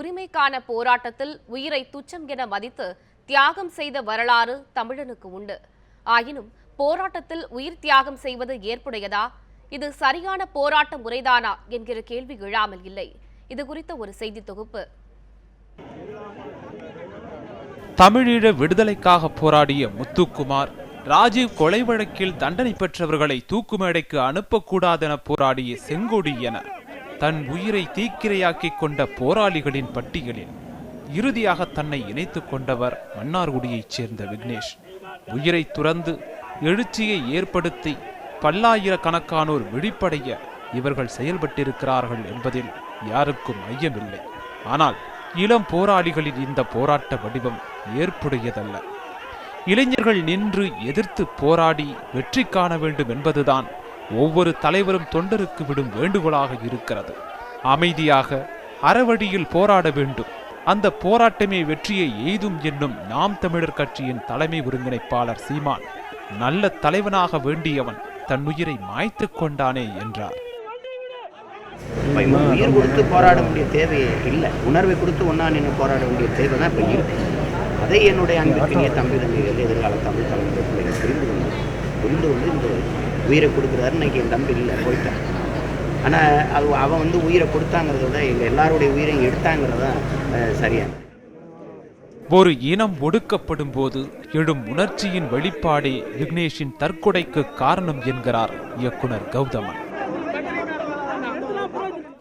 உரிமைக்கான போராட்டத்தில் உயிரை துச்சம் என மதித்து தியாகம் செய்த வரலாறு தமிழனுக்கு உண்டு. ஆயினும் போராட்டத்தில் உயிர் தியாகம் செய்வது ஏற்புடையதா? இது சரியான போராட்ட முறைதானா என்கிற கேள்வி எழாமல் இல்லை. இது குறித்த ஒரு செய்தி தொகுப்பு. தமிழீழ விடுதலைக்காக போராடிய முத்துக்குமார் ராஜீவ் கொலை வழக்கில் தண்டனை பெற்றவர்களை தூக்கு மேடைக்கு அனுப்பக்கூடாதென போராடிய செங்கோடி என தன் உயிரை தீக்கிரையாக்கிக் கொண்ட போராளிகளின் பட்டியலில் இறுதியாக தன்னை இணைத்துக் கொண்டவர் மன்னார்குடியைச் சேர்ந்த விக்னேஷ். உயிரை துறந்து எழுச்சியை ஏற்படுத்தி பல்லாயிரக்கணக்கானோர் விழிப்படைய இவர்கள் செயல்பட்டிருக்கிறார்கள் என்பதில் யாருக்கும் ஐயமில்லை. ஆனால் இளம் போராளிகளின் இந்த போராட்ட வடிவம் ஏற்புடையதல்ல. இளைஞர்கள் நின்று எதிர்த்து போராடி வெற்றி காண வேண்டும் என்பதுதான் ஒவ்வொரு தலைவரும் தொண்டருக்கு விடும் வேண்டுகோளாக இருக்கிறது. அமைதியாக அறவழியில் போராட வேண்டும். அந்த போராட்டமே வெற்றியை எய்தும் என்னும் நாம் தமிழர் கட்சியின் தலைமை ஒருங்கிணைப்பாளர் சீமான். நல்ல தலைவனாக வேண்டியவன் தன் உயிரை மாய்த்துக் கொண்டானே என்றார். உயிர் கொடுத்து போராட வேண்டிய தேவையே இல்லை. உணர்வை கொடுத்து ஒன்னா நின்று போராட வேண்டிய தேவை தான் இப்போ இருக்கு. அதை என்னுடைய அன்பிற்கினிய தம்பி தம்பிகள் எதிர்கால தமிழ் தலைமுறை புரிந்து கொண்டு புரிந்து கொண்டு இந்த உயிரை கொடுக்குறாரு இன்னைக்கு என் தம்பி இல்லை போயிட்டான். ஆனால் அது அவன் வந்து உயிரை கொடுத்தாங்கிறத விட எங்கள் எல்லாருடைய உயிரையும் எடுத்தாங்கிறது தான் ஒரு இனம் ஒடுக்கப்படும் போது எழும் உணர்ச்சியின் வெளிப்பாடே விக்னேஷின் தற்கொலைக்கு காரணம் என்கிறார் இயக்குனர் கௌதமன்.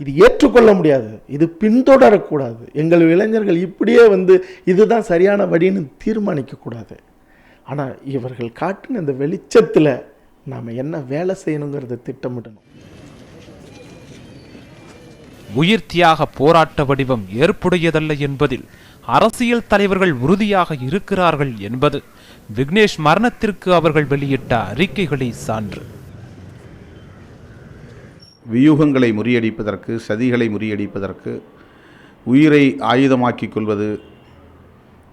இது ஏற்றுக்கொள்ள முடியாது. இது பின்தொடரக்கூடாது. எங்கள் இளைஞர்கள் இப்படியே வந்து இதுதான் சரியான வழின்னு தீர்மானிக்கக்கூடாது. ஆனால் இவர்கள் காட்டின இந்த வெளிச்சத்தில் நாம் என்ன வேலை செய்யணுங்கிறத திட்டமிடணும். உயிர் தியாக போராட்ட வடிவம் ஏற்புடையதல்ல என்பதில் அரசியல் தலைவர்கள் உறுதியாக இருக்கிறார்கள் என்பது விக்னேஷ் மரணத்திற்கு அவர்கள் வெளியிட்ட அறிக்கைகளை சான்று. வியூகங்களை முறியடிப்பதற்கு சதிகளை முறியடிப்பதற்கு உயிரை ஆயுதமாக்கிக் கொள்வது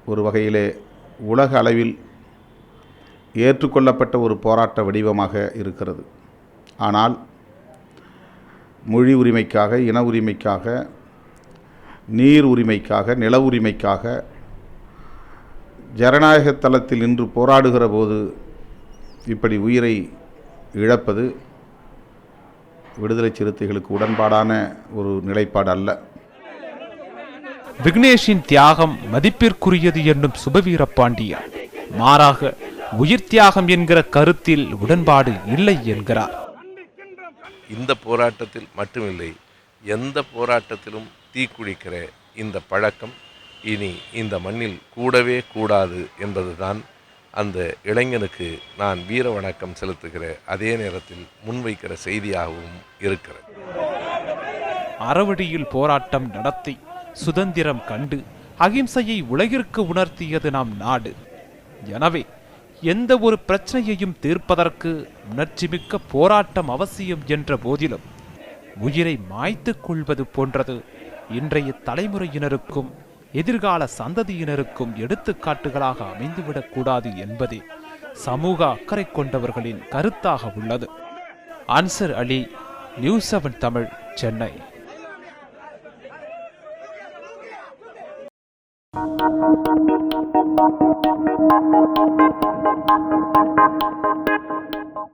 ஒரு வகையிலே உலக அளவில் ஏற்றுக்கொள்ளப்பட்ட ஒரு போராட்ட வடிவமாக இருக்கிறது. ஆனால் மொழி உரிமைக்காக இன உரிமைக்காக நீர் உரிமைக்காக நில உரிமைக்காக ஜனநாயக தளத்தில் இன்று போராடுகிற போது இப்படி உயிரை இழப்பது விடுதலை சிறுத்தைகளுக்கு உடன்பாடான ஒரு நிலைப்பாடு அல்ல. விக்னேஷின் தியாகம் மதிப்பிற்குரியது என்னும் சுபவீர பாண்டியன் மாறாக உயிர் தியாகம் என்கிற கருத்தில் உடன்பாடு இல்லை என்கிறார். இந்த போராட்டத்தில் மட்டுமில்லை எந்த போராட்டத்திலும் தீக்குளிக்கிற இந்த பழக்கம் இனி இந்த மண்ணில் கூடவே கூடாது என்பதுதான் அந்த இளைஞனுக்கு நான் வீர வணக்கம் செலுத்துகிற அதே நேரத்தில் முன்வைக்கிற செய்தியாகவும் இருக்கிறது. அறவழியில் போராட்டம் நடத்தி சுதந்திரம் கண்டு அகிம்சையை உலகிற்கு உணர்த்தியது நம் நாடு. எனவே எந்த ஒரு பிரச்சனையையும் தீர்ப்பதற்கு உணர்ச்சிமிக்க போராட்டம் அவசியம் என்ற போதிலும் உயிரை மாய்த்துக் கொள்வது போன்றது. இன்றைய தலைமுறையினருக்கும் எதிர்கால சந்ததியினருக்கும் எடுத்துக்காட்டுகளாக அமைந்துவிடக்கூடாது என்பதே சமூக அக்கறை கொண்டவர்களின் கருத்தாக உள்ளது. Ansar Ali news seven Tamil Chennai. Thank you.